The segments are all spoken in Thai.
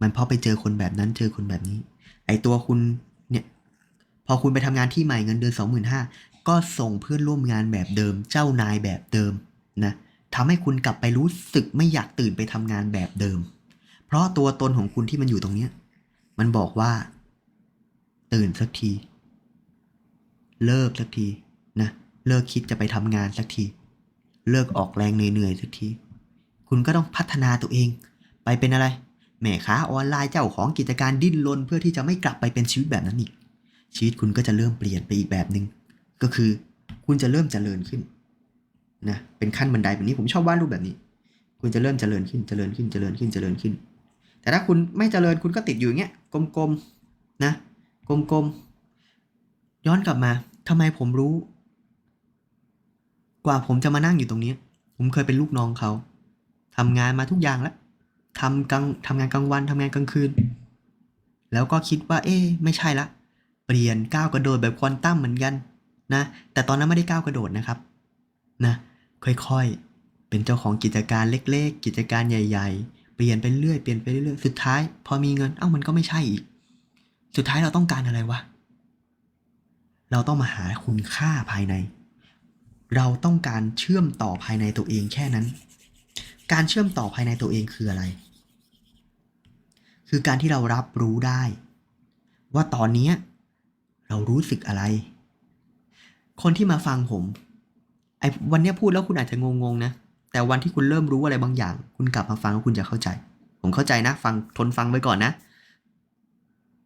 มันพราะไปเจอคนแบบนั้นเจอคนแบบนี้ ไอตัวคุณเนี่ย พอคุณไปทำงานที่ใหม่เงินเดือนสองหมื่นห้าก็ส่งเพื่อนร่วมงานแบบเดิม เจ้านายแบบเดิมนะทำให้คุณกลับไปรู้สึกไม่อยากตื่นไปทำงานแบบเดิม เพราะตัวตนของคุณที่มันอยู่ตรงเนี้ยมันบอกว่า ตื่นสักที เลิกสักทีนะเลิกคิดจะไปทำงานสักที เลิกออกแรงเหนื่อยๆสักที คุณก็ต้องพัฒนาตัวเอง ไปเป็นอะไร แม่ค้าออนไลน์เจ้าของกิจการดิ้นรนเพื่อที่จะไม่กลับไปเป็นชีวิตแบบนั้นอีก ชีวิตคุณก็จะเริ่มเปลี่ยนไปอีกแบบหนึ่งก็คือคุณจะเริ่มเจริญขึ้นนะเป็นขั้นบันไดแบบนี้ผมชอบวาดรูปแบบนี้ คุณจะเริ่มเจริญขึ้นเจริญขึ้นเจริญขึ้นเจริญขึ้น แต่ถ้าคุณไม่เจริญคุณก็ติดอยู่อย่างเงี้ยกลมๆนะกลมๆย้อนกลับมาทำไมผมรู้ กว่าผมจะมานั่งอยู่ตรงนี้ ผมเคยเป็นลูกน้องเขาทำงานมาทุกอย่างแล้ว ทำกลางทำงานกลางวันทำงานกลางคืน แล้วก็คิดว่า เอ๊ไม่ใช่ละ เปลี่ยนก้าวกระโดดแบบควอนตัมเหมือนกันนะ แต่ตอนนั้นไม่ได้ก้าวกระโดดนะครับนะค่อยๆ เป็นเจ้าของกิจการเล็ก ๆ กิจการใหญ่ ๆ เปลี่ยนไปเรื่อยเปลี่ยนไปเรื่อยสุดท้าย พอมีเงินเอ้ามันก็ไม่ใช่อีก สุดท้ายเราต้องการอะไรวะเราต้องมาหาคุณค่าภายใน เราต้องการเชื่อมต่อภายในตัวเองแค่นั้น การเชื่อมต่อภายในตัวเองคืออะไร คือการที่เรารับรู้ได้ ว่าตอนนี้เรารู้สึกอะไร คนที่มาฟังผมไอ้วันนี้พูดแล้วคุณอาจจะงงๆนะ แต่วันที่คุณเริ่มรู้อะไรบางอย่าง คุณกลับมาฟังแล้วคุณจะเข้าใจ ผมเข้าใจนะ ฟังทนฟังไว้ก่อนนะ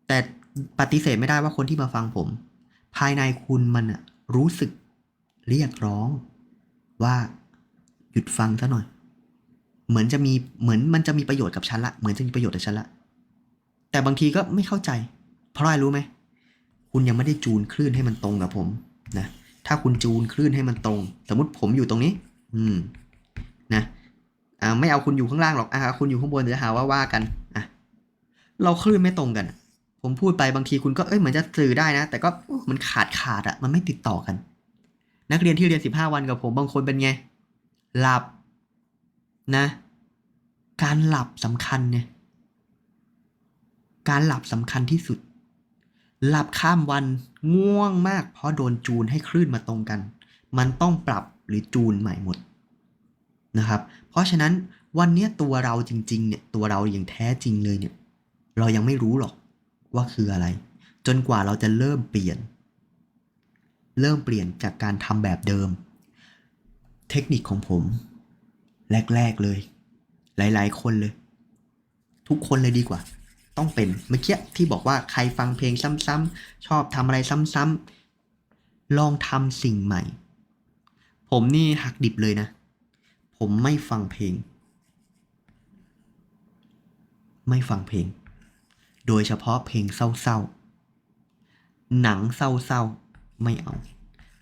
แต่ปฏิเสธไม่ได้ว่าคนที่มาฟังผม ภายในคุณมันอะรู้สึกเรียกร้องว่าหยุดฟังซะหน่อย เหมือนจะมีเหมือนมันจะมีประโยชน์กับฉันละ เหมือนจะมีประโยชน์กับฉันละ แต่บางทีก็ไม่เข้าใจ เพราะอะไรรู้ไหม คุณยังไม่ได้จูนคลื่นให้มันตรงกับผมนะ ถ้าคุณจูนคลื่นให้มันตรง สมมติผมอยู่ตรงนี้ อืม นะอ่าไม่เอาคุณอยู่ข้างล่างหรอกอ่าคุณอยู่ข้างบนเดี๋ยวหาว่าว่ากันอะเราคลื่นไม่ตรงกัน ผมพูดไปบางทีคุณก็เอ้ยเหมือนจะสื่อได้นะ แต่ก็มันขาดขาดอะมันไม่ติดต่อกัน นักเรียนที่เรียนสิบห้าวันกับผมบางคนเป็นไง หลับนะ การหลับสำคัญเนี่ย การหลับสำคัญที่สุด หลับข้ามวันง่วงมากเพราะโดนจูนให้คลื่นมาตรงกัน มันต้องปรับหรือจูนใหม่หมดนะครับ เพราะฉะนั้นวันนี้ตัวเราจริงๆเนี่ยตัวเราอย่างแท้จริงเลยเนี่ยเรายังไม่รู้หรอกว่าคืออะไร จนกว่าเราจะเริ่มเปลี่ยน เริ่มเปลี่ยนจากการทำแบบเดิม เทคนิคของผม แรก ๆเลย หลาย ๆ คนเลย ทุกคนเลยดีกว่า ต้องเป็นเมื่อกี้ที่บอกว่าใครฟังเพลงซ้ำๆชอบทำอะไรซ้ำๆลองทำสิ่งใหม่ ผมนี่หักดิบเลยนะ ผมไม่ฟังเพลง ไม่ฟังเพลง โดยเฉพาะเพลงเศร้าๆหนังเศร้าๆไม่เอา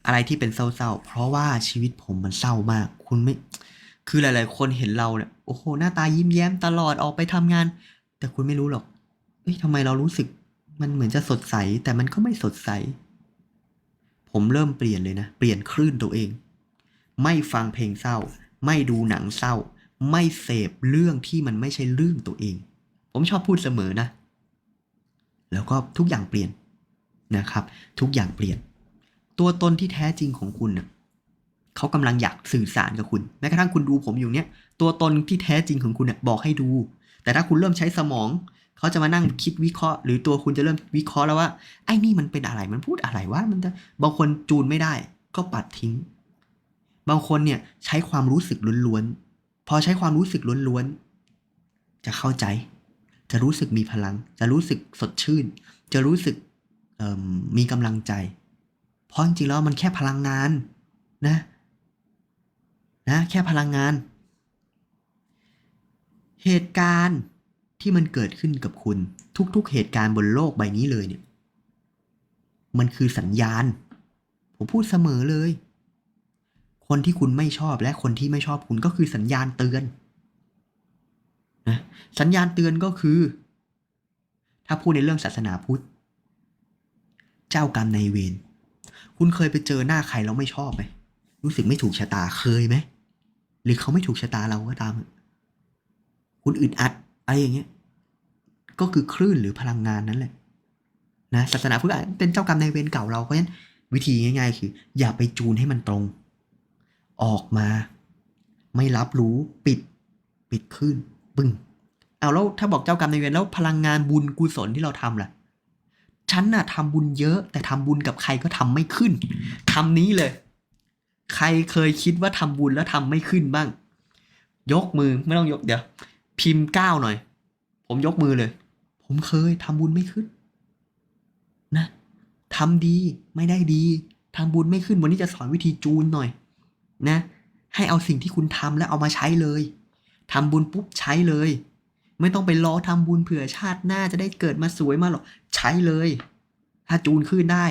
อะไรที่เป็นเศร้าๆเพราะว่าชีวิตผมมันเศร้ามาก คุณไม่คือหลาย ๆ คนเห็นเราเนี่ยโอ้โหหน้าตายิ้มแย้มตลอดออกไปทำงาน แต่คุณไม่รู้หรอก เอ้ยทำไมเรารู้สึก มันเหมือนจะสดใส แต่มันก็ไม่สดใส ผมเริ่มเปลี่ยนเลยนะ เปลี่ยนคลื่นตัวเอง ไม่ฟังเพลงเศร้า ไม่ดูหนังเศร้า ไม่เสพเรื่องที่มันไม่ใช่เรื่องตัวเอง ผมชอบพูดเสมอนะ แล้วก็ทุกอย่างเปลี่ยนนะครับ ทุกอย่างเปลี่ยน ตัวตนที่แท้จริงของคุณน่ะเขากำลังอยากสื่อสารกับคุณ แม้กระทั่งคุณดูผมอยู่เนี่ยตัวตนที่แท้จริงของคุณเนี่ยบอกให้ดู แต่ถ้าคุณเริ่มใช้สมอง เขาจะมานั่งคิดวิเคราะห์ หรือตัวคุณจะเริ่มวิเคราะห์แล้วว่าไอ้นี่มันเป็นอะไรมันพูดอะไรวะมันจะบางคนจูนไม่ได้ ก็ปัดทิ้ง บางคนเนี่ยใช้ความรู้สึกล้วนๆพอใช้ความรู้สึกล้วนๆจะเข้าใจ จะรู้สึกมีพลัง จะรู้สึกสดชื่น จะรู้สึกมีกำลังใจ เพราะจริงๆแล้วมันแค่พลังงานนะนะแค่พลังงาน เหตุการณ์ ที่มันเกิดขึ้นกับคุณทุกๆเหตุการณ์บนโลกใบนี้เลยเนี่ย มันคือสัญญาณ ผมพูดเสมอเลย คนที่คุณไม่ชอบและคนที่ไม่ชอบคุณก็คือสัญญาณเตือนนะสัญญาณเตือนก็คือ ถ้าพูดในเรื่องศาสนาพุทธ เจ้ากรรมในายเวรคุณเคยไปเจอหน้าใครแล้วไม่ชอบไหมรู้สึกไม่ถูกชะตาเคยไหมหรือเขาไม่ถูกชะตาเราก็ตาม คุณอึดอัด อะไรอย่างเงี้ยก็คือคลื่นหรือพลังงานนั่นแหละนะศาสนาพุทธเป็นเจ้ากรรมนายเวรเก่าเราเพราะฉะนั้นวิธีง่าย ๆ คือ อย่าไปจูนให้มันตรง ออกมา ไม่รับรู้ปิด ปิดคลื่นบึ้งเอาแล้วถ้าบอกเจ้ากรรมนายเวรแล้วพลังงานบุญกุศลที่เราทำล่ะฉันน่ะทำบุญเยอะ แต่ทำบุญกับใครก็ทำไม่ขึ้นคำนี้เลย ใครเคยคิดว่าทำบุญแล้วทำไม่ขึ้นบ้าง ยกมือไม่ต้องยกเดี๋ยว พิมพ์เก้าหน่อย ผมยกมือเลย ผมเคยทำบุญไม่ขึ้น นะทำดีไม่ได้ดีทำบุญไม่ขึ้นวันนี้จะสอนวิธีจูนหน่อย นะ ให้เอาสิ่งที่คุณทำแล้วเอามาใช้เลยทำบุญปุ๊บใช้เลย ไม่ต้องไปรอทำบุญเผื่อชาติหน้าจะได้เกิดมาสวยมาหรอกใช้เลย ถ้าจูนขึ้นได้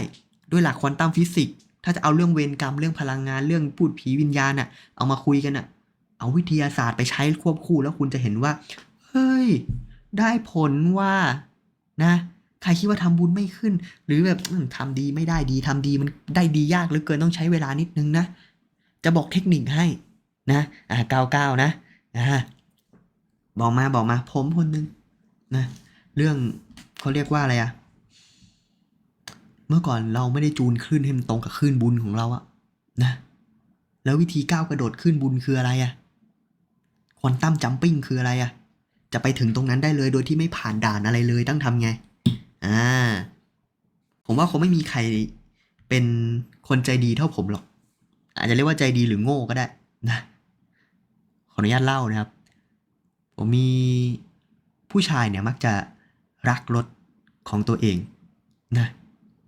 ด้วยหลักควอนตัมฟิสิกส์ถ้าจะเอาเรื่องเวรกรรมเรื่องพลังงานเรื่องพูดผีวิญญาณน่ะ เอามาคุยกันน่ะ เอาวิทยาศาสตร์ไปใช้ควบคู่แล้วคุณจะเห็นว่า เฮ้ย ได้ผลว่านะใครคิดว่าทำบุญไม่ขึ้น หรือแบบอืมทำดีไม่ได้ดีทำดีมันได้ดียากเหลือเกินต้องใช้เวลานิดนึงนะ จะบอกเทคนิคให้นะอ่าเก้าเก้านะอ่าบอกมาบอกมา ผมคนหนึ่งนะเรื่องเขาเรียกว่าอะไรอะเมื่อก่อนเราไม่ได้จูนคลื่นให้มันตรงกับคลื่นบุญของเราอะนะ แล้ววิธีก้าวกระโดดขึ้นบุญคืออะไรอะ ควอนตัมจัมปิ้งคืออะไรอะจะไปถึงตรงนั้นได้เลยโดยที่ไม่ผ่านด่านอะไรเลยต้องทำไง อ่า ผมว่าคงไม่มีใครเป็นคนใจดีเท่าผมหรอก อาจจะเรียกว่าใจดีหรือโง่ก็ได้นะ ขออนุญาตเล่านะครับ ผมมีผู้ชายเนี่ยมักจะรักรถของตัวเองนะ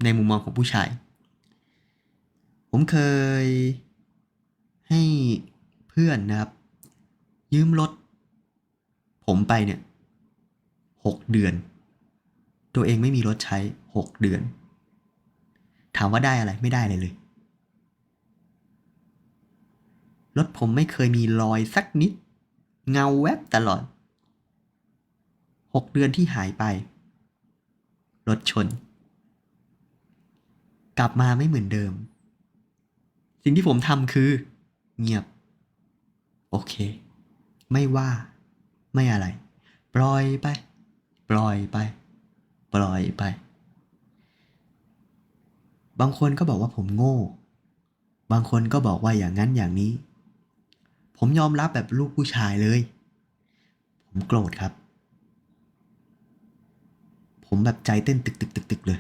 ในมุมมองของผู้ชาย ผมเคยให้เพื่อนนะครับ ยืมรถ ผมไปเนี่ยหกเดือน ตัวเองไม่มีรถใช้หกเดือน ถามว่าได้อะไรไม่ได้เลยเลย รถผมไม่เคยมีรอยสักนิด เงาแวบตลอดหกเดือนที่หายไป รถชน กลับมาไม่เหมือนเดิม สิ่งที่ผมทำคือ เงียบ โอเค ไม่ว่า ไม่อะไร ปล่อยไป ปล่อยไป ปล่อยไป บางคนก็บอกว่าผมโง่ บางคนก็บอกว่าอย่างนั้นอย่างนี้ ผมยอมรับแบบลูกผู้ชายเลย ผมโกรธครับ ผมแบบใจเต้นตึกตึกตึกตึกเลย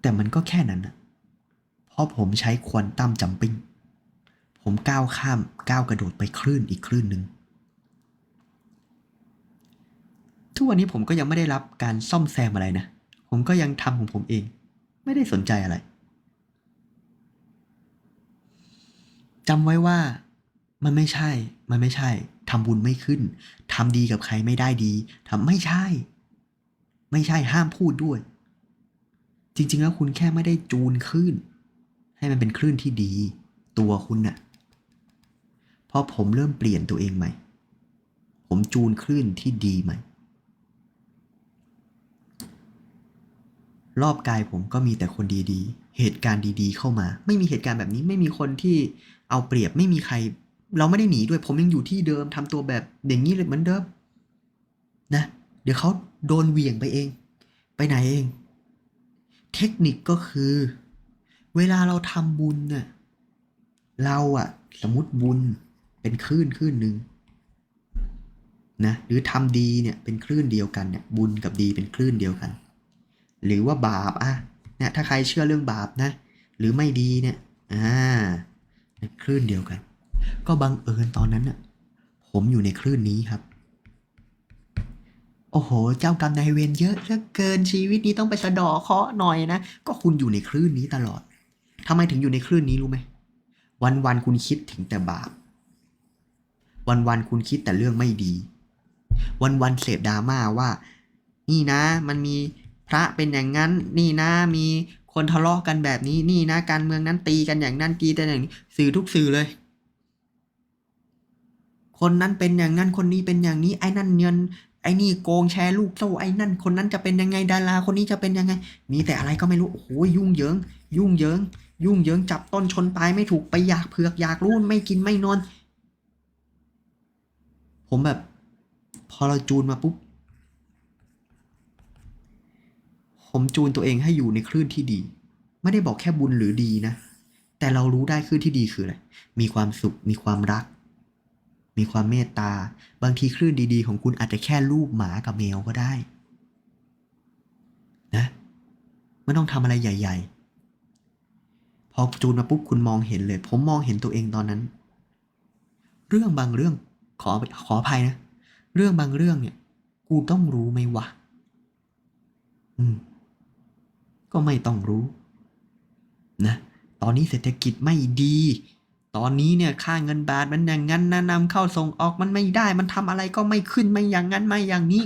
แต่มันก็แค่นั้นนะเพราะผมใช้ควอนตัมจัมปิ้ง ผมก้าวข้ามก้าวกระโดดไปคลื่นอีกคลื่นหนึ่งทุกวันนี้ผมก็ยังไม่ได้รับการซ่อมแซมอะไรนะ ผมก็ยังทำของผมเอง ไม่ได้สนใจอะไรจำไว้ว่ามันไม่ใช่ มันไม่ใช่ทำบุญไม่ขึ้นทำดีกับใครไม่ได้ดีทำไม่ใช่ ไม่ใช่ห้ามพูดด้วย จริง ๆ แล้วคุณแค่ไม่ได้จูนคลื่น ให้มันเป็นคลื่นที่ดี ตัวคุณน่ะ เพราะผมเริ่มเปลี่ยนตัวเองใหม่ ผมจูนคลื่นที่ดีใหม่ รอบกายผมก็มีแต่คนดีๆ เหตุการณ์ดีๆ เข้ามา ไม่มีเหตุการณ์แบบนี้ไม่มีคนที่เอาเปรียบไม่มีใคร เราไม่ได้หนีด้วยผมยังอยู่ที่เดิมทำตัวแบบอย่างนี้เลยเหมือนเดิมนะเดี๋ยวเขาโดนเหวี่ยงไปเอง ไปไหนเอง เทคนิคก็คือ เวลาเราทำบุญเน่ะเราอะสมมติบุญ เป็นคลื่นคลื่นหนึ่งนะหรือทำดีเนี่ยเป็นคลื่นเดียวกันเนี่ยบุญกับดีเป็นคลื่นเดียวกัน หรือว่าบาปอะเนี่ยถ้าใครเชื่อเรื่องบาปนะ หรือไม่ดีเนี่ยอ่าเป็นคลื่นเดียวกัน ก็บังเอิญตอนนั้นน่ะผมอยู่ในคลื่นนี้ครับ โอ้โห เจ้ากรรมนายเวรเยอะเหลือเกินชีวิตนี้ต้องไปสะดอเคาะหน่อยนะ ก็คุณอยู่ในคลื่นนี้ตลอดทำไมถึงอยู่ในคลื่นนี้รู้ไหมวันวันๆคุณคิดถึงแต่บาป วันวันๆคุณคิดแต่เรื่องไม่ดีวันวันๆเสพดราม่าว่า นี่นะมันมีพระเป็นอย่างนั้น นี่นะมีคนทะเลาะกันแบบนี้ นี่นะการเมืองนั้นตีกันอย่างนั้นตีกันอย่างนี้ สื่อทุกสื่อเลย คนนั้นเป็นอย่างนั้นคนนี้เป็นอย่างนี้ไอ้นั่นเงินไอ้นี่โกงแชร์ลูกโซ่ไอ้นั่น คนนั้นจะเป็นยังไงดาราคนนี้จะเป็นยังไง มีแต่อะไรก็ไม่รู้โอ้โหยุ่งเหยิง ยุ่งเหยิง ยุ่งเหยิงจับต้นชนปลายไม่ถูกไปอยากเผือกอยากรู้ไม่กินไม่นอน ผมแบบ พอเราจูนมาปุ๊บ ผมจูนตัวเองให้อยู่ในคลื่นที่ดี ไม่ได้บอกแค่บุญหรือดีนะ แต่เรารู้ได้คลื่นที่ดีคืออะไร มีความสุข มีความรัก มีความเมตตา บางทีคลื่นดีๆ ของคุณอาจจะแค่รูปหมากับแมวก็ได้ นะไม่ต้องทำอะไรใหญ่ ๆพอจูนมาปุ๊บคุณมองเห็นเลย ผมมองเห็นตัวเองตอนนั้น เรื่องบางเรื่อง ขอขออภัยนะ เรื่องบางเรื่องเนี่ย กูต้องรู้ไหมวะ อืม ก็ไม่ต้องรู้นะตอนนี้เศรษฐกิจไม่ดี ตอนนี้เนี่ยค่าเงินบาทมันอย่างนั้นนะนำเข้าส่งออกมันไม่ได้ มันทำอะไรก็ไม่ขึ้นไม่อย่างนั้นไม่อย่างนี้